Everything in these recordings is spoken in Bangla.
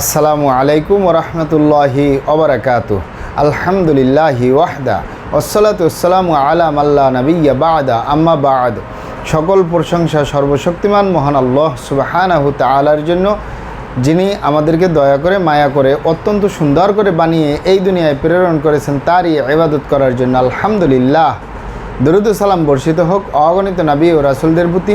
আসসালামু আলাইকুম রহমতুল্লাহি ওবরাকাত। আলহামদুলিল্লাহি ওয়াহদা। ওসলাতামু আলাম আল্লাহ নবিয়া বাদা। আম্মা বাদ। সকল প্রশংসা সর্বশক্তিমান মহান আল্লাহ সুবাহানাহু তালার জন্য, যিনি আমাদেরকে দয়া করে, মায়া করে, অত্যন্ত সুন্দর করে বানিয়ে এই দুনিয়ায় প্রেরণ করেছেন, তারই ইবাদত করার জন্য আলহামদুলিল্লাহ। দরুদ সালাম বর্ষিত হোক, অগণিত নাবি ও রাসুলদের প্রতি।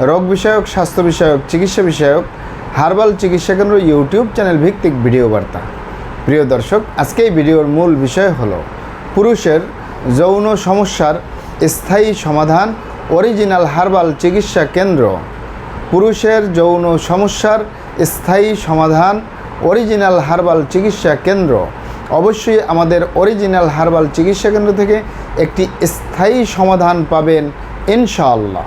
রোগ বিষয়ক, স্বাস্থ্য বিষয়ক, চিকিৎসা বিষয়ক, হার্বাল চিকিৎসা কেন্দ্র, ইউটিউব চ্যানেল ভিত্তিক ভিডিও বার্তা। প্রিয় দর্শক, আজকে এই ভিডিওর মূল বিষয় হলো পুরুষের যৌন সমস্যার স্থায়ী সমাধান, অরিজিনাল হার্বাল চিকিৎসা কেন্দ্র। পুরুষের যৌন সমস্যার স্থায়ী সমাধান, অরিজিনাল হার্বাল চিকিৎসা কেন্দ্র। অবশ্যই আমাদের অরিজিনাল হার্বাল চিকিৎসা কেন্দ্র থেকে একটি স্থায়ী সমাধান পাবেন ইনশাআল্লাহ।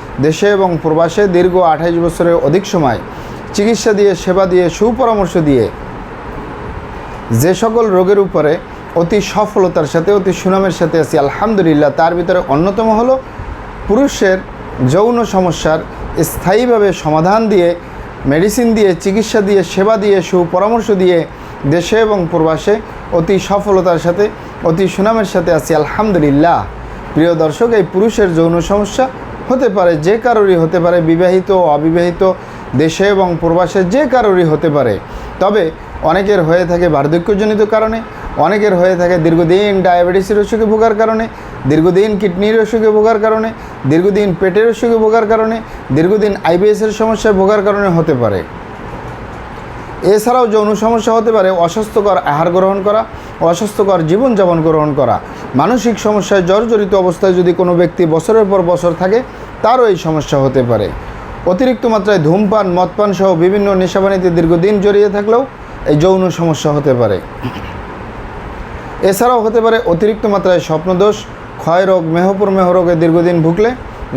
দেশে এবং প্রবাসে দীর্ঘ আঠাইশ বছরের অধিক সময় চিকিৎসা দিয়ে, সেবা দিয়ে, সুপরামর্শ দিয়ে যে সকল রোগের উপরে অতি সফলতার সাথে, অতি সুনামের সাথে আছি, আলহামদুলিল্লাহ, তার ভিতরে অন্যতম হলো পুরুষের যৌন সমস্যার স্থায়ীভাবে সমাধান দিয়ে, মেডিসিন দিয়ে, চিকিৎসা দিয়ে, সেবা দিয়ে, সুপরামর্শ দিয়ে দেশে এবং প্রবাসে অতি সফলতার সাথে, অতি সুনামের সাথে আছি, আলহামদুলিল্লাহ। প্রিয় দর্শক, এই পুরুষের যৌন সমস্যা হতে পারে, যে কারোরই হতে পারে, বিবাহিত অবিবাহিত দেশে এবং প্রবাসে যে কারোরই হতে পারে। তবে অনেকের হয়ে থাকে বার্ধক্যজনিত কারণে, অনেকের হয়ে থাকে দীর্ঘদিন ডায়াবেটিসের অসুখে ভোগার কারণে, দীর্ঘদিন কিডনির অসুখে ভোগার কারণে, দীর্ঘদিন পেটের অসুখে ভোগার কারণে, দীর্ঘদিন আইবিএসের সমস্যায় ভোগার কারণে হতে পারে। এছাড়াও যৌন সমস্যা হতে পারে, অস্বাস্থ্যকর আহার গ্রহণ করা অস্বাস্থ্যকর জীবনযাপন গ্রহণ করা। মানসিক সমস্যায় জর্জরিত অবস্থায় যদি কোনো ব্যক্তি বছরের পর বছর থাকে, তারও এই সমস্যা হতে পারে। অতিরিক্ত মাত্রায় ধূমপান, মদপান সহ বিভিন্ন নেশাবানিতে দীর্ঘদিন জড়িয়ে থাকলেও এই যৌন সমস্যা হতে পারে। এছাড়াও হতে পারে অতিরিক্ত মাত্রায় স্বপ্নদোষ ক্ষয় রোগ মেহপুর মেহ রোগে দীর্ঘদিন ভুগলে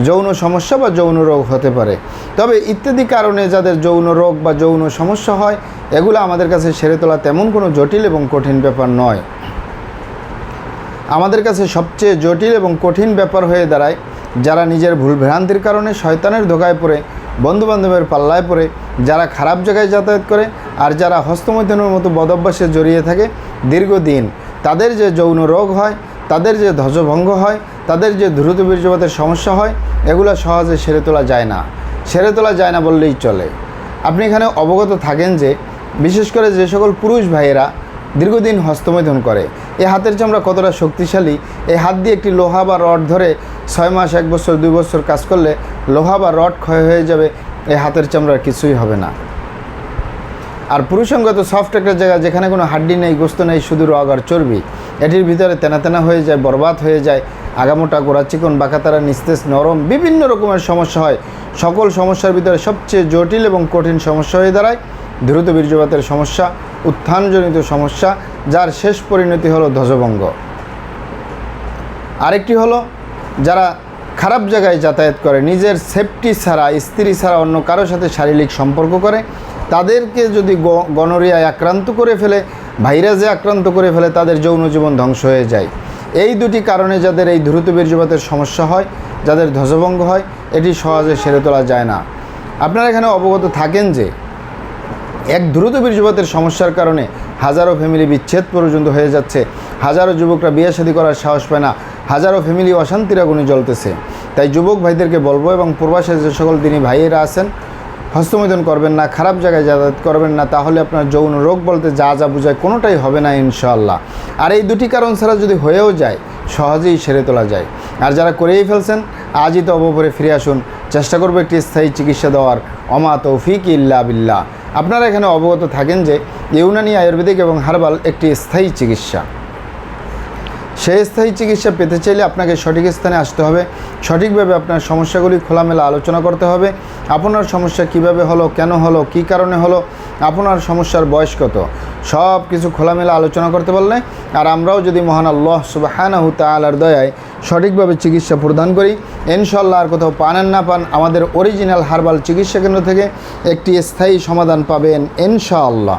যৌন সমস্যা বা যৌন রোগ হতে পারে। তবে ইত্যাদি কারণে যাদের যৌন রোগ বা যৌন সমস্যা হয়, এগুলো আমাদের কাছে সেরে তোলা তেমন কোনো জটিল এবং কঠিন ব্যাপার নয়। আমাদের কাছে সবচেয়ে জটিল এবং কঠিন ব্যাপার হয়ে দাঁড়ায় যারা নিজের ভুল ভ্রান্তির কারণে শয়তানের ধোকায় পড়ে, বন্ধুবান্ধবের পাল্লায় পড়ে, যারা খারাপ জায়গায় যাতায়াত করে আর যারা হস্তমৈথনের মতো বদভ্যাসে জড়িয়ে থাকে দীর্ঘদিন। তাদের যে যৌন রোগ হয়, তাদের যে ধ্বজভঙ্গ হয় তাদের যে দ্রুত বীর্যপাতের সমস্যা হয়, এগুলো সহজে সেরে তোলা যায় না। সেরে তোলা যায় না বললেই চলে। আপনি এখানে অবগত থাকেন যে, বিশেষ করে যে সকল পুরুষ ভাইয়েরা দীর্ঘদিন হস্তমৈথন করে এই হাতের চামড়া কতটা শক্তিশালী, এই হাত দিয়ে একটি লোহা বা রড ধরে ছয় মাস, এক বছর, দুই বছর কাজ করলে লোহা বা রড ক্ষয় হয়ে যাবে এই হাতের চামড়ার কিছুই হবে না। আর পুরুষঙ্গত সফট একটা জায়গা যেখানে কোনো হাড্ডি নেই, গোস্ত নেই, শুধু রগ আর চর্বি, এটির ভিতরে তেনা তেনা হয়ে যায়, বরবাদ হয়ে যায় আগামোটা গোড়া চিকন বাঁকাতারা, নিস্তেজ, নরম, বিভিন্ন রকমের সমস্যা হয়। সকল সমস্যার ভিতরে সবচেয়ে জটিল এবং কঠিন সমস্যা হয়ে দাঁড়ায়। দ্রুত বীর্যপাতের সমস্যা, উত্থানজনিত সমস্যা, যার শেষ পরিণতি হলো ধ্বজভঙ্গ। আরেকটি হলো, যারা খারাপ জায়গায় যাতায়াত করে, নিজের সেফটি ছাড়া, স্ত্রী ছাড়া অন্য কারোর সাথে শারীরিক সম্পর্ক করে, তাদেরকে যদি গনরিয়ায় আক্রান্ত করে ফেলে, ভাইরাসে আক্রান্ত করে ফেলে, তাদের যৌন জীবন ধ্বংস হয়ে যায়। এই দুটি কারণে যাদের এই দ্রুত বীর্যপাতের সমস্যা হয়, যাদের ধ্বজভঙ্গ হয়, এটি সহজে সেরে তোলা যায় না। আপনারা এখানে অবগত থাকেন যে, এক দ্রুত বীর্যপাতের সমস্যার কারণে হাজারো ফ্যামিলি বিচ্ছেদ পর্যন্ত হয়ে যাচ্ছে। হাজারো যুবকরা বিয়ে শাদী করার সাহস পায় না। হাজারো ফ্যামিলি অশান্তির আগুনে জ্বলতেছে। তাই যুবক ভাইদেরকে বলব এবং পূর্বাসে যে সকল তিনি ভাইয়েরা আছেন হস্তমৈদন করবেন না, খারাপ জায়গায় যাতায়াত করবেন না, তাহলে আপনার যৌন রোগ বলতে যা যা বোঝায় কোনোটাই হবে না ইনশাআল্লাহ। আর এই দুটি কারণ ছাড়া যদি হয়েও যায়, সহজেই সেরে তোলা যায়। আর যারা করেই ফেলছেন, আজই তো অবপরে ফিরে আসুন। চেষ্টা করব একটি স্থায়ী চিকিৎসা দেওয়ার। অমা তৌফিক ইল্লা বিল্লাহ। আপনারা এখানে অবগত থাকেন যে, ইউনানি আয়ুর্বেদিক এবং হার্বাল একটি স্থায়ী চিকিৎসা। সেই স্থায়ী চিকিৎসা পেতে চাইলে আপনাকে সঠিক স্থানে আসতে হবে। সঠিকভাবে আপনার সমস্যাগুলি খোলামেলা আলোচনা করতে হবে। আপনার সমস্যা কীভাবে হলো, কেন হলো, কি কারণে হলো, আপনার সমস্যার বয়স কত? সব কিছু খোলামেলা আলোচনা করতে পারলে আর আমরাও যদি মহান আল্লাহ সুবাহানাহু আলার দয়ায় সঠিকভাবে চিকিৎসা প্রদান করি ইনশাল্লাহ আর কোথাও পান না পান, আমাদের অরিজিনাল হার্বাল চিকিৎসা কেন্দ্র থেকে একটি স্থায়ী সমাধান পাবেন ইনশাআল্লাহ।